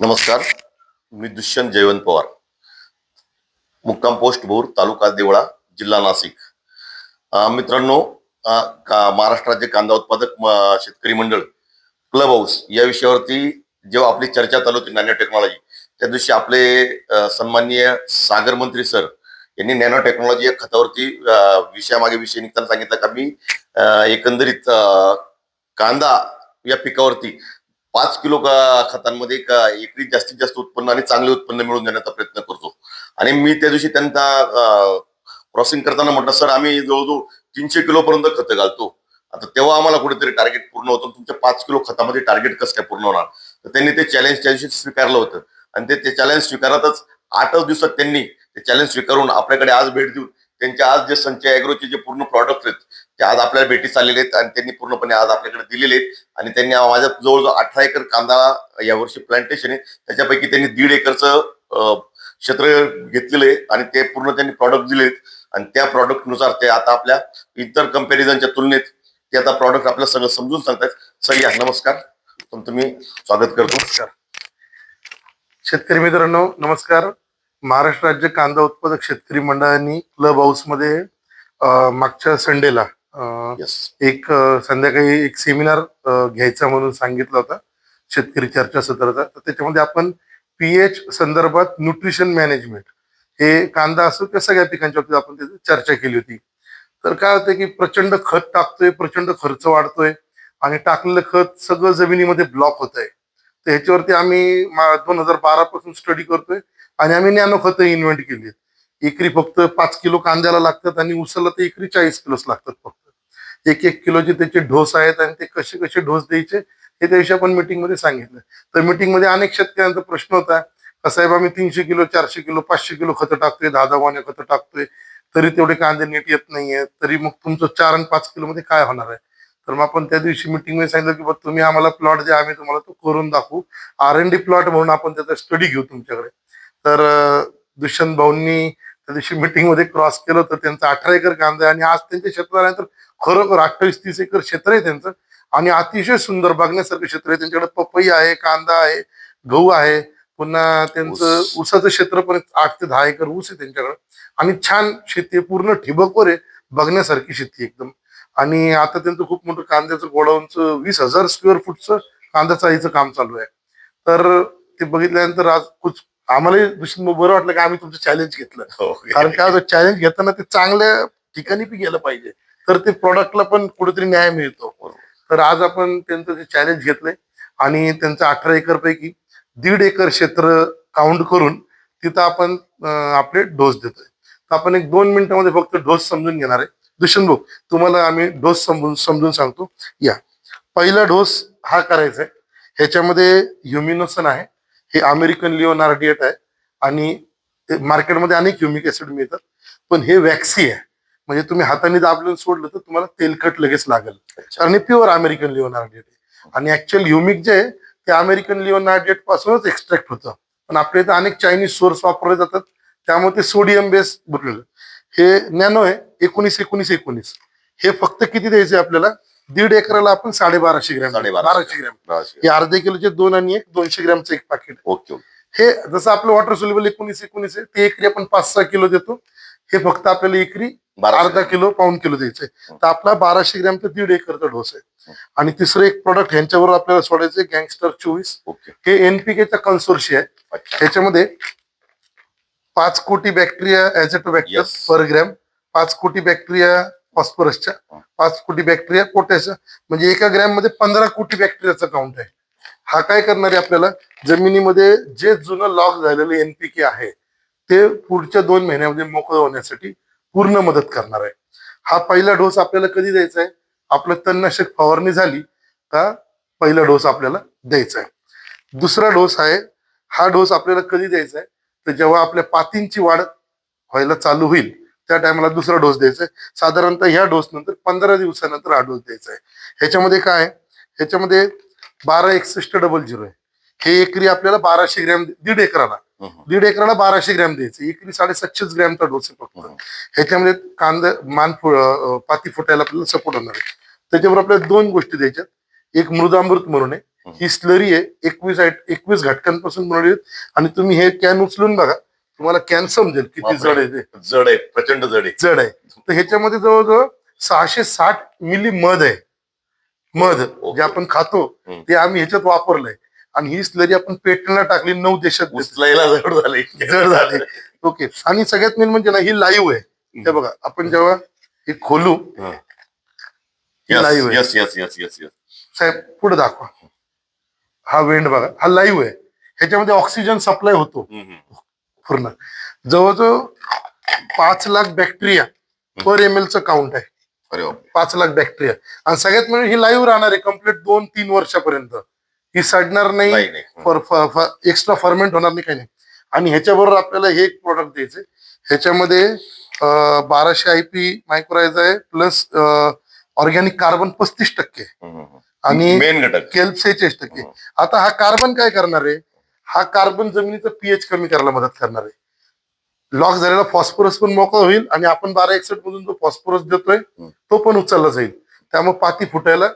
नमस्कार मी दुष्यंत जयवंत पवार. मुक्काम पोस्ट भोर तालुका देवळा जिल्हा नाशिक. मित्रांनो का- महाराष्ट्र राज्य कांदा उत्पादक शेतकरी मंडळ क्लब हाऊस या विषयावरती जेव्हा आपली चर्चा चालू होती नॅनो टेक्नॉलॉजी त्या दिवशी आपले सन्माननीय सागर मंत्री सर यांनी नॅनो टेक्नॉलॉजी या खतावरती विषयामागे विषय निघताना सांगितलं का मी एकंदरीत कांदा या पिकावरती पाच किलो खतांमध्ये का एकरी जास्तीत जास्त उत्पन्न आणि चांगले उत्पन्न मिळवून देण्याचा प्रयत्न करतो. आणि मी त्या दिवशी त्यांना क्रॉसिंग करताना म्हटलं सर आम्ही जवळजवळ तीनशे किलो पर्यंत खत घालतो. आता तेव्हा आम्हाला कुठेतरी टार्गेट पूर्ण होतं तुमच्या पाच किलो खतामध्ये टार्गेट कसं काय पूर्ण होणार? तर त्यांनी ते चॅलेंज त्या दिवशी स्वीकारलं होतं. आणि ते ते चॅलेंज स्वीकारतच आठच दिवसात त्यांनी ते चॅलेंज स्वीकारून आपल्याकडे आज भेट देऊन त्यांच्या आज जे संचय अॅग्रोचे जे पूर्ण प्रॉडक्ट आहेत ते आज आपल्याला भेटीस आलेले आहेत आणि त्यांनी पूर्णपणे आज आपल्याकडे दिलेले आहेत. आणि त्यांनी माझ्या जवळजवळ अठरा एकर कांदा यावर्षी प्लांटेशन आहे. त्याच्यापैकी त्यांनी दीड एकरचं क्षेत्र घेतलेलं आहे आणि ते पूर्ण त्यांनी प्रॉडक्ट दिलेत आणि त्या प्रॉडक्टनुसार ते आता आपल्या इतर कंपॅरिझनच्या तुलनेत ते आता प्रॉडक्ट आपल्याला सगळं समजून सांगतात सर या नमस्कार. तुमचं मी स्वागत करतो. नमस्कार. शेतकरी मित्रांनो नमस्कार. महाराष्ट्र राज्य कांदा उत्पादक शेतकरी मंडळांनी क्लब हाऊसमध्ये मागच्या संडेला एक संध्याकाळी एक सेमिनार घ्यायचा म्हणून सांगितलं होता शेतकरी चर्चासत्राचा तर त्याच्यामध्ये आपण पीएच संदर्भात न्यूट्रिशन मॅनेजमेंट हे कांदा असो किंवा सगळ्या पिकांच्या बाबतीत आपण त्याची चर्चा केली होती. तर काय होतं की प्रचंड खत टाकतोय प्रचंड खर्च वाढतोय आणि टाकलेलं खत सगळं जमिनीमध्ये ब्लॉक होत आहे तर ह्याच्यावरती आम्ही दोन हजार बारा पासून स्टडी करतोय आणि आम्ही नॅनो खतं इन्व्हेंट केली एकरी फक्त पाच किलो कांद्याला लागतात आणि उसाला तर एकरी चाळीस किलोच लागतात फक्त. एक एक किलोचे त्याचे ढोस आहेत आणि ते कसे कसे ढोस द्यायचे हे त्याविषयी आपण मीटिंगमध्ये सांगितलं. तर मीटिंगमध्ये अनेक शेतकऱ्यांचा प्रश्न होता का साहेब आम्ही तीनशे किलो चारशे किलो पाचशे किलो खतं टाकतोय दहा दहा वाण्या खतं टाकतोय तरी तेवढे कांदे नीट येत नाहीये तरी मग तुमचं चार आणि पाच किलो मध्ये काय होणार आहे? तर मग आपण त्या दिवशी मीटिंगमध्ये सांगितलं की बघ तुम्ही आम्हाला प्लॉट द्या आम्ही तुम्हाला तो करून दाखवू. आर एन डी प्लॉट म्हणून आपण त्याचा स्टडी घेऊ तुमच्याकडे. तर दुष्यंत भाऊंनी त्या दिवशी मीटिंगमध्ये क्रॉस केलं होतं. त्यांचं अठरा एकर कांदा आहे आणि आज त्यांच्या क्षेत्र आल्यानंतर खरोखर अठ्ठावीस तीस एकर क्षेत्र आहे त्यांचं. आणि अतिशय सुंदर बघण्यासारखं क्षेत्र आहे. त्यांच्याकडे पपई आहे कांदा आहे गहू आहे. पुन्हा त्यांचं ऊस. ऊसाचं क्षेत्र पण आठ ते दहा एकर ऊस आहे त्यांच्याकडे. आणि छान शेती आहे. पूर्ण ठिबकवर आहे. बघण्यासारखी शेती एकदम. आणि आता त्यांचं खूप मोठं कांद्याचं गोडाऊनचं वीस हजार स्क्वेअर फूटचं कांदा चाळीचं काम चालू आहे. तर ते बघितल्यानंतर आज कुछ आम्हालाही दुसरं बरं वाटलं की आम्ही तुमचं चॅलेंज घेतलं. हो. कारण काय चॅलेंज घेताना ते चांगल्या ठिकाणी बी गेलं पाहिजे. तर ते प्रॉडक्टला पण कुठेतरी न्याय मिळतो. तर आज आपण त्यांचं ते चॅलेंज घेतलंय आणि त्यांचं अठरा एकर पैकी दीड एकर क्षेत्र काउंट करून तिथं आपण आपले डोस देतोय. तर आपण एक दोन मिनिटामध्ये फक्त डोस समजून घेणार आहे. दुष्यंत भाऊ तुम्हाला आम्ही डोस समजून समजून सांगतो. या. पहिला डोस हा करायचा आहे. ह्याच्यामध्ये ह्युमिनोसन आहे. हे अमेरिकन लिओनार्डिएट आहे आणि ते मार्केटमध्ये अनेक ह्युमिक ऍसिड मिळतात. पण हे वॅक्सी आहे. म्हणजे तुम्ही हाताने दाबलं सोडलं तर तुम्हाला तेलकट लगेच लागेल. कारण हे प्युअर अमेरिकन लिओनार्डिएट आहे. आणि ऍक्च्युअल ह्युमिक जे आहे ते अमेरिकन लिओनार्डिएट पासूनच एक्स्ट्रॅक्ट होतं. पण आपल्या इथं अनेक चायनीज सोर्स वापरले जातात. त्यामुळे ते सोडियम बेस बनलेलं हे नॅनो आहे एकोणीस एकोणीस एकोणीस. हे फक्त किती द्यायचे आपल्याला? दीड एकराला आपण साडेबाराशे ग्रॅम साडेबाराशे. बाराशे ग्रॅम. हे अर्धे किलोचे दोन आणि एक दोनशे ग्रॅमचं एक पाकिट ओके हे जसं आपलं वॉटर सोल्युबल एकोणीस एकोणीस आहे ते एकरी आपण पाच सहा किलो देतो. हे फक्त आपल्याला एकरी बाराशे. अर्धा किलो पाऊन किलो द्यायचंय तर आपला बाराशे ग्रॅमचा दीड एकरचा डोस आहे. आणि तिसरं एक प्रोडक्ट ह्यांच्यावर आपल्याला सोडायचं गँगस्टर चोवीस. ओके. हे एनपीकेचा कन्सोर्शिया आहे. अच्छा. ह्याच्यामध्ये पाच कोटी bacteria azotobacter Yes. Per gram पाच कोटी बॅक्टेरिया फॉस्फरसच्या पाच कोटी बॅक्टेरिया पोटॅशच्या म्हणजे एका ग्रॅममध्ये पंधरा कोटी बॅक्टेरियाचा काउंट आहे. हा काय करणार आहे आपल्याला? जमिनीमध्ये जे जुनं लॉक झालेलं एनपीके आहे ते पुढच्या दोन महिन्यामध्ये मोकळं होण्यासाठी पूर्ण मदत करणार आहे. हा पहिला डोस आपल्याला कधी द्यायचा आहे? आपलं तणनाशक फवारणी झाली का पहिला डोस आपल्याला द्यायचा आहे. दुसरा डोस आहे हा डोस आपल्याला कधी द्यायचा आहे? तर जेव्हा आपल्या पातींची वाढ व्हायला चालू होईल त्या टायमाला दुसरा डोस द्यायचा आहे. साधारणतः ह्या डोस नंतर पंधरा दिवसानंतर हा डोस द्यायचा आहे. ह्याच्यामध्ये काय? ह्याच्यामध्ये बारा एकसष्ट डबल झिरो आहे. हे एकरी आपल्याला बाराशे ग्रॅम दीड एकराला. दीड एकराला बाराशे ग्रॅम द्यायचं एकरी साडेसातशेच ग्रॅमचा डोस आहे फक्त. ह्याच्यामध्ये कांदा मान पाती फुटायला आपल्याला सपोर्ट होणार आहे. त्याच्यावर आपल्याला दोन गोष्टी द्यायच्यात. एक मृदामृत म्हणून आहे. ही. स्लरी आहे. एकवीस एकवीस घटकांपासून बनवली. आणि तुम्ही हे कॅन उचलून बघा. तुम्हाला कॅन समजेल किती. जड आहे ते. जड आहे प्रचंड जड आहे. जड आहे. तर ह्याच्यामध्ये जवळजवळ सहाशे साठ मिली मध आहे. मध जे आपण खातो. ते आम्ही ह्याच्यात वापरलंय. आणि ही स्लरी आपण पेटणला टाकली नऊ देशात. उचलायला जड झाले. जड झाले. ओके. आणि सगळ्यात मेन म्हणजे ना ही लाईव्ह आहे. हे बघा आपण जेव्हा हे खोलू Live आहे. Yes yes yes yes yes साहेब पुढे दाखवा. हा वेंड बघा हा लाईव्ह आहे. ह्याच्यामध्ये ऑक्सिजन सप्लाय होतो. पूर्ण. जवळजवळ पाच लाख बॅक्टेरिया पर एम चं काउंट आहे. अरे. पाच लाख बॅक्टेरिया आणि सगळ्यात म्हणजे ही लाईव्ह राहणार आहे कंप्लीट दोन तीन वर्षापर्यंत. ही सडणार नाही एक्स्ट्रा फर्मेंट होणार नाही काही नाही. आणि ह्याच्याबरोबर आपल्याला हे एक प्रोडक्ट द्यायचे ह्याच्यामध्ये बाराशे आय पी मायक्रोरायझ आहे प्लस ऑर्गॅनिक कार्बन पस्तीस टक्के. आणि मेन घटक. केल्प सेहेचाळीस टक्के. आता हा कार्बन काय करणार आहे? हा कार्बन जमिनीचं पीएच कमी करायला मदत करणार आहे. लॉक झालेला फॉस्फरस पण मोकळा होईल आणि आपण बारा एकसठ मधून जो फॉस्फरस देतोय. तो पण उचलला जाईल. त्यामुळे पाती फुटायला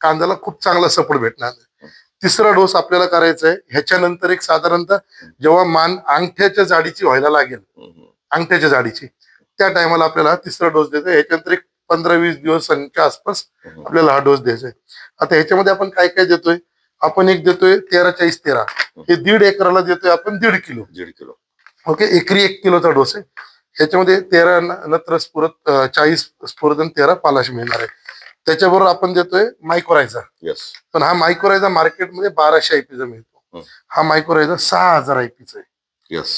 कांद्याला खूप चांगला सपोर्ट भेटणार आहे. तिसरा डोस आपल्याला करायचा आहे. ह्याच्यानंतर एक साधारणतः जेव्हा मान अंगठ्याच्या जाडीची व्हायला लागेल अंगठ्याच्या जाडीची त्या टायमाला आपल्याला हा तिसरा डोस द्यायचा आहे. ह्याच्यानंतर एक पंधरा वीस दिवसांच्या आसपास आपल्याला हा डोस द्यायचा आहे. आता ह्याच्यामध्ये आपण काय काय देतोय? आपण एक देतोय तेरा चाळीस तेरा. हे दीड एकराला देतोय आपण दीड किलो. दीड किलो. ओके? एकरी एक किलोचा डोस आहे. ह्याच्यामध्ये तेरा नत्र स्फुरत चाळीस स्फुरत आणि तेरा पालाश मिळणार आहे. त्याच्याबरोबर आपण देतोय मायक्रोरायझा यस पण हा मायक्रोरायझा मार्केटमध्ये बाराशे आयपीचा मिळतो. हं. हा मायक्रोरायझा सहा हजार आयपीचा आहे. यस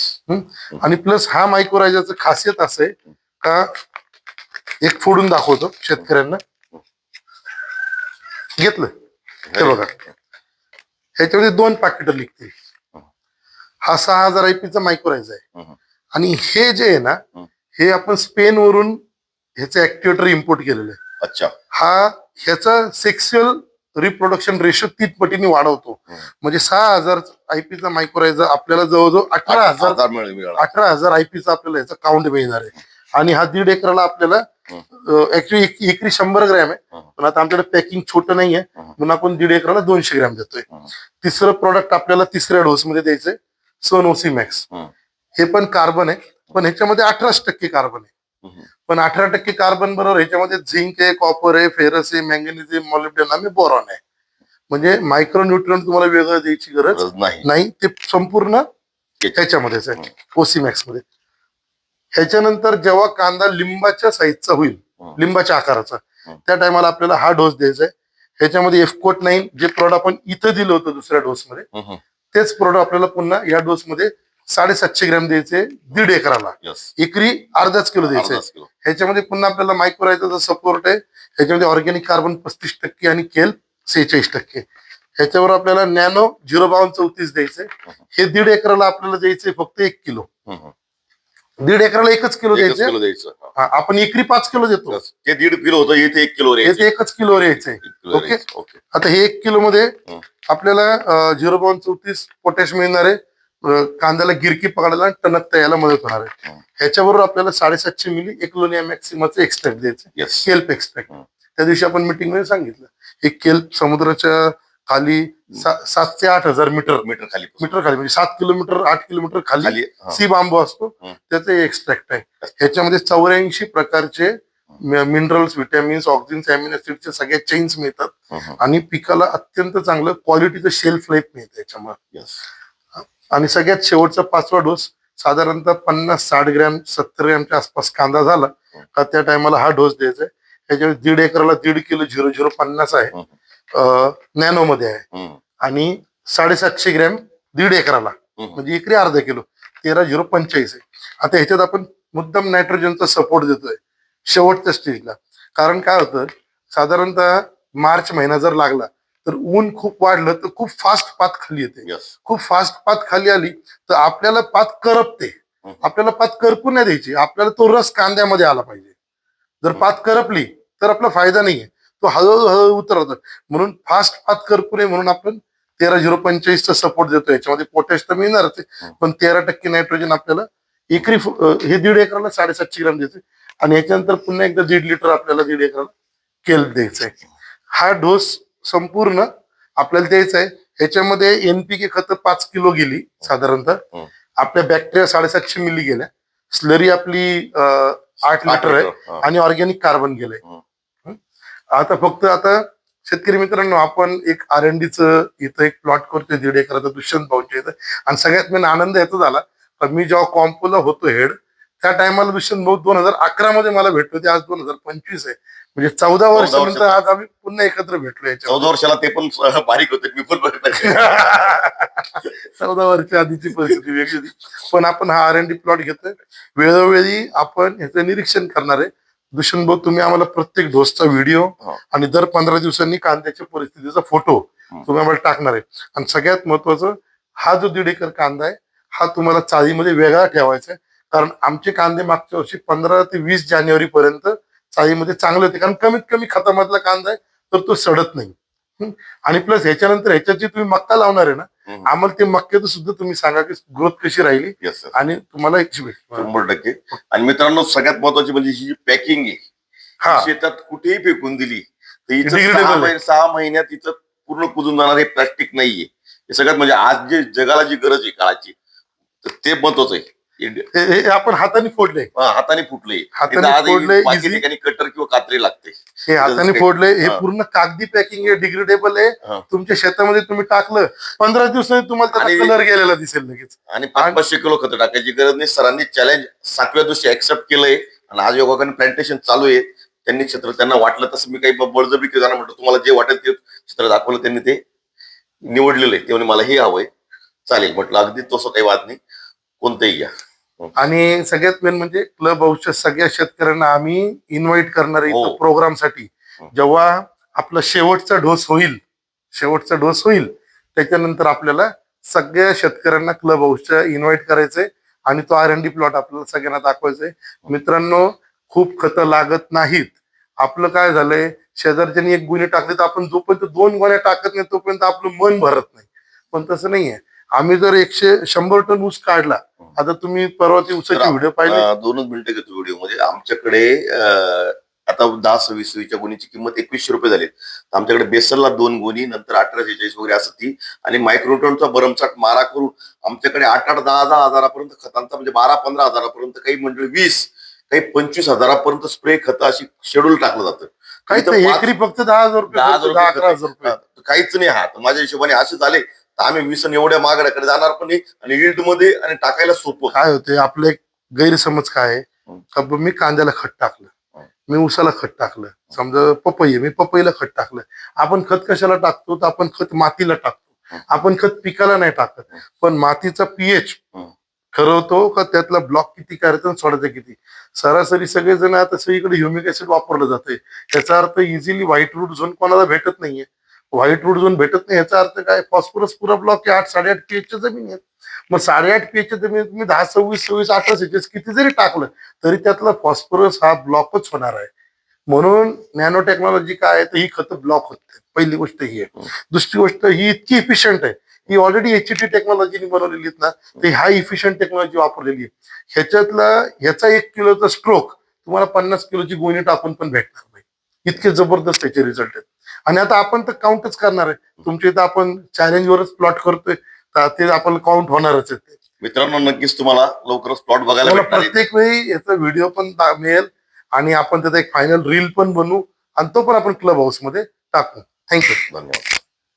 आणि प्लस हा मायक्रोरायझाचं खासियत असं आहे का एक फोडून दाखवतो शेतकऱ्यांना. घेतलं? हे बघा. ह्याच्यामध्ये दोन पाकिटं निघतील. हा. सहा हजार आयपीचा मायक्रोरायझा आहे. हं. आणि हे जे आहे ना हं. आपण स्पेन वरून ह्याचं ऍक्टिवेटर इम्पोर्ट केलेलं आहे. अच्छा. हा ह्याचा सेक्शुअल रिप्रोडक्शन रेशो तीन पटीने वाढवतो. म्हणजे सहा हजार आयपीचा मायक्रोरायझा आपल्याला जवळजवळ अठरा हजार अठरा हजार आयपीचा आपल्याला याचा काउंट मिळणार आहे. आणि हा दीड एकराला आपल्याला ऍक्च्युली एकरी शंभर ग्रॅम आहे. पण आता आमच्याकडे पॅकिंग छोटं नाहीये. हं. म्हणून आपण दीड एकराला दोनशे ग्रॅम देतोय. तिसरं प्रोडक्ट आपल्याला तिसऱ्या डोस मध्ये द्यायचंय सोनोसी मॅक्स हं. पण कार्बन आहे. पण ह्याच्यामध्ये अठराच टक्के कार्बन आहे. पण अठरा टक्के कार्बन बरोबर ह्याच्यामध्ये झिंक आहे कॉपर आहे फेरस आहे मॅंगनीज आहे मॉलिब्डेनम आहे बोरॉन आहे. म्हणजे मायक्रो न्यूट्रिएंट तुम्हाला वेगळं द्यायची गरज नाही. नाही. ते संपूर्ण. ह्याच्यामध्येच आहे. ओसीमॅक्समध्ये. ह्याच्यानंतर जेव्हा कांदा लिंबाच्या साईजचा होईल. लिंबाच्या आकाराचा. त्या टायमाला आपल्याला हा डोस द्यायचा आहे. ह्याच्यामध्ये एफकोट नाईन जे प्रोडक्ट आपण इथं दिलं होतं दुसऱ्या डोस मध्ये हं. तेच प्रोडक्ट आपल्याला पुन्हा या डोस मध्ये साडेसातशे ग्रॅम द्यायचे दीड एकराला. एकरी अर्धाच किलो द्यायचे. ह्याच्यामध्ये पुन्हा आपल्याला मायक्रोरायचा सपोर्ट आहे. ह्याच्यामध्ये ऑर्गॅनिक कार्बन पस्तीस टक्के आणि केल सेहेचाळीस टक्के. ह्याच्यावर आपल्याला नॅनो झिरो बावन चौतीस द्यायचंय हे दीड एकराला आपल्याला द्यायचंय फक्त एक किलो. दीड एकराला एकच किलो एकच द्यायचे किलो द्यायचं हा, आपण एकरी पाच किलो देतो. ते दीड किलो होतं इथे एक किलो हे द्यायचं ते एकच किलो एक किलो ओके. द्यायचं. ओके आता हे एक किलो मध्ये हं. आपल्याला झिरो बावन चौतीस पोटॅश मिळणार आहे अं, कांद्याला गिरकी पकडायला आणि टणकता यायला मदत होणार आहे हं. ह्याच्याबरोबर आपल्याला साडेसातशे मिली एकलोनिया मॅक्सिमाचं एक्स्ट्रॅक्ट द्यायचं येस केल्प एक्स्ट्रॅक्ट हं. त्या दिवशी आपण मीटिंगमध्ये सांगितलं एक केल्प समुद्राच्या खाली सात ते आठ हजार मीटर मीटर खाली मीटर खाली म्हणजे सात किलोमीटर आठ किलोमीटर खाली. सी बांबू असतो. त्याचे एक्स्ट्रॅक्ट आहे. ह्याच्यामध्ये चौऱ्याऐंशी प्रकारचे मिनरल्स विटॅमिन्स ऑक्सिजन अॅमिनो ऍसिडचे सगळ्या चेन्स मिळतात. आणि पिकाला अत्यंत चांगलं क्वालिटीचं शेल्फ लाईफ मिळतं याच्यामुळे. आणि सगळ्यात शेवटचा पाचवा डोस साधारणतः पन्नास साठ ग्रॅम सत्तर ग्रॅमच्या आसपास कांदा झाला का त्या टायमाला हा डोस द्यायचा आहे. त्याच्यावर दीड एकराला दीड किलो झिरो झिरो पन्नास आहे. नॅनो मध्ये आहे. आणि साडेसातशे ग्रॅम दीड एकराला. म्हणजे एकरी अर्धा किलो. तेरा झिरो पंचेचाळीस आहे. आता ह्याच्यात आपण मुद्दाम नायट्रोजनचा सपोर्ट देतोय. शेवटच्या स्टेजला कारण काय होतं? साधारणतः मार्च महिना जर लागला तर ऊन खूप वाढलं तर खूप फास्ट पात खाली येते. खूप फास्ट पात खाली आली तर आपल्याला पात करपते. आपल्याला पात करपू नाही द्यायची. आपल्याला तो रस कांद्यामध्ये आला पाहिजे. जर पात करपली तर आपला फायदा नाहीये. तो हळूहळू हळूहळू उतरवतो. म्हणून फास्ट पात करपू नये म्हणून आपण तेरा झिरो पंचेचाळीसचा सपोर्ट देतो याच्यामध्ये पोटॅश तर मिळणारच आहे. हं. पण तेरा टक्के नायट्रोजन आपल्याला एकरी हे दीड एकराला साडेसातशे ग्राम द्यायचे आणि याच्यानंतर पुन्हा एकदा दीड लिटर आपल्याला दीड एकराला केल द्यायचंय हा डोस संपूर्ण आपल्याला द्यायचं आहे. ह्याच्यामध्ये एनपीके खत पाच किलो गेली साधारणतः. हं. आपल्या बॅक्टेरिया साडेसातशे मिली गेल्या. स्लरी आपली आठ लिटर आहे. हा. आणि ऑर्गॅनिक कार्बन गेलंय? आता फक्त आता शेतकरी मित्रांनो आपण एक आर एन डीचं इथं एक प्लॉट करतोय दीड एकराचा दुष्यंत भाऊच्या इथं. आणि सगळ्यात मेन आनंद याचा झाला का मी जेव्हा कॉम्पोला होतो हेड त्या टायमाला दुष्यंत भाऊ दोन हजार अकरा मध्ये मला भेटलो ते आज दोन हजार पंचवीस आहे. म्हणजे चौदा वर्षानंतर आज आम्ही पुन्हा एकत्र भेटलो चौदा वर्षाला ते पण बारीक होते मी पण. चौदा वर्ष आधीची परिस्थिती वेगळी पण आपण हा आर एन डी प्लॉट घेतोय. वेळोवेळी आपण ह्याचं निरीक्षण करणार आहे. दुष्यंत भाऊ तुम्ही आम्हाला प्रत्येक डोसचा व्हिडिओ हो. आणि दर पंधरा दिवसांनी कांद्याच्या परिस्थितीचा फोटो हं. तुम्ही आम्हाला टाकणार आहे आणि सगळ्यात महत्वाचं हा जो दीड एकर कांदा आहे हा तुम्हाला चाळीमध्ये वेगळा ठेवायचा आहे कारण आमचे कांदे मागच्या वर्षी पंधरा ते वीस जानेवारी पर्यंत चाळीमध्ये चांगले होते कारण कमीत कमी खतामधला कांदा आहे तर तो सडत नाही? आणि प्लस ह्याच्यानंतर ह्याच्यात जे तुम्ही मक्का लावणार आहे ना. आम्हाला ते मक्याचं सुद्धा तुम्ही सांगा की ग्रोथ कशी राहिली. आणि तुम्हाला भेट शंभर टक्के आणि मित्रांनो सगळ्यात महत्वाची म्हणजे ही जी पॅकिंग आहे हा शेतात कुठेही फेकून दिली तर हिचं Degradable सहा आहे. महिने सहा महिन्यात तिचं पूर्ण कुजून जाणार हे प्लास्टिक नाहीये हे सगळ्यात म्हणजे आज जे जगाला जी गरज आहे काळाची तर ते महत्वाचं आहे हे हे आपण हाताने फोडले. हाताने फुटले. हाताने फोडलंय, easy. ठिकाणी कटर किंवा कात्री लागते. हे हाताने फोडले हे हा. पूर्ण कागदी पॅकिंग आहे डिग्रेडेबल आहे. तुमच्या शेतामध्ये तुम्ही टाकलं पंधरा दिवसांनी तुम्हाला त्याचा कलर गेलेला दिसेल लगेच. आणि पाच पाचशे किलो खत टाकायची गरज नाही सरांनी चॅलेंज सातव्या दिवशी ऍक्सेप्ट केलंय. आणि आज योगाकडे प्लांटेशन चालू आहे. त्यांनी क्षेत्र त्यांना वाटलं तसं मी काही बळजबरी केलं म्हटलं तुम्हाला जे वाटेल ते चित्र दाखवलं त्यांनी ते निवडलेलं आहे. ते म्हणे मला हे हवंय. चालेल म्हटलं अगदी तसं काही वाद नाही. कोणतंही घ्या. आणि सगळ्यात मेन म्हणजे क्लब हाऊसच्या सगळ्या शेतकऱ्यांना आम्ही इन्व्हाइट करणार आहे हो. प्रोग्रामसाठी हं. जेव्हा आपला शेवटचा डोस होईल शेवटचा डोस होईल त्याच्यानंतर आपल्याला सगळ्या शेतकऱ्यांना क्लब हाऊसच्या इन्व्हाइट करायचंय आणि तो आर एन डी प्लॉट आपल्याला सगळ्यांना दाखवायचंय. मित्रांनो खूप खतं लागत नाहीत. आपलं काय झालंय शेजारच्यानी एक गुन्हे टाकले तर आपण जोपर्यंत दोन गोण्या टाकत नाही तोपर्यंत आपलं मन भरत नाही. पण तसं नाहीये. आम्ही जर एकशे शंभर टन ऊस काढला आता तुम्ही परवाची ऊसाची तर व्हिडिओ पाहिली? दोनच मिनिटं घेतो व्हिडिओ. मध्ये आमच्याकडे आता दहा सव्वीस सव्वीसच्या गुणीची किंमत एकवीसशे रुपये झाली. आमच्याकडे बेसरला दोन गुणी नंतर अठरा शेहेचाळीस वगैरे असं ती. आणि मायक्रोटनचा भरमसाठ मारा करून आमच्याकडे आठ आठ दहा दहा हजारापर्यंत खतांचा म्हणजे बारा पंधरा हजारापर्यंत काही मंडळी वीस काही पंचवीस हजारापर्यंत स्प्रे खत अशी शेड्यूल टाकलं जातं. काही फक्त दहा हजार रुपये काहीच नाही हा. माझ्या हिशोबाने असे झाले आम्ही वीस आणि एवढ्या मागण्याकडे जाणार पण नाही आणि yield मध्ये आणि टाकायला सोपं काय होते आपले एक गैरसमज काय आहे. का मी कांद्याला खत टाकलं. मी उसाला खत टाकलं समजा पपई आहे, मी पपईला खत टाकलं आपण खत कशाला टाकतो तर आपण खत मातीला टाकतो. आपण खत पिकाला नाही टाकत. पण मातीचा पीएच हं. ठरवतो का त्यातला ब्लॉक किती करायचा आणि सोडायचं किती सरासरी सगळेजण आता सगळीकडे ह्युमिक ऍसिड वापरलं जातंय याचा अर्थ इझिली व्हाईट रूट झोन कोणाला भेटत नाहीये व्हाईट रूट झोन भेटत नाही याचा अर्थ काय? फॉस्फरस पुरा ब्लॉक आठ साडेआठ पीएचच्या जमीन आहेत. मग साडेआठ पीएचच्या जमिनीत तुम्ही दहा सव्वीस सव्वीस अठरा सेचेस किती जरी टाकलं तरी त्यातला फॉस्फरस हा ब्लॉकच होणार आहे. म्हणून नॅनो टेक्नॉलॉजी काय आहे तर ही खतं ब्लॉक होते पहिली गोष्ट ही आहे. दुसरी गोष्ट ही इतकी इफिशियंट आहे. ही ऑलरेडी एच टी टेक्नॉलॉजीने बनवलेली आहेत ना तर ह्या इफिशियंट टेक्नॉलॉजी वापरलेली आहे ह्याच्यातला ह्याचा एक किलोचा स्ट्रोक तुम्हाला पन्नास किलोची गोणी टाकून पण भेटणार नाही. इतके जबरदस्त त्याचे रिझल्ट आहेत. आणि आता आपण तर काउंटच करणार आहे. तुमच्या इथं आपण चॅलेंजवरच प्लॉट करतोय तर ते आपण काउंट होणारच आहे. ते मित्रांनो नक्कीच तुम्हाला लवकरच प्लॉट बघायला तुम्हाला भेटणार आहे. प्रत्येक वेळी याचा व्हिडिओ पण दा- मिळेल आणि आपण त्याचा एक फायनल रील पण बनवू आणि तो पण आपण क्लब हाऊसमध्ये टाकू. थँक्यू धन्यवाद.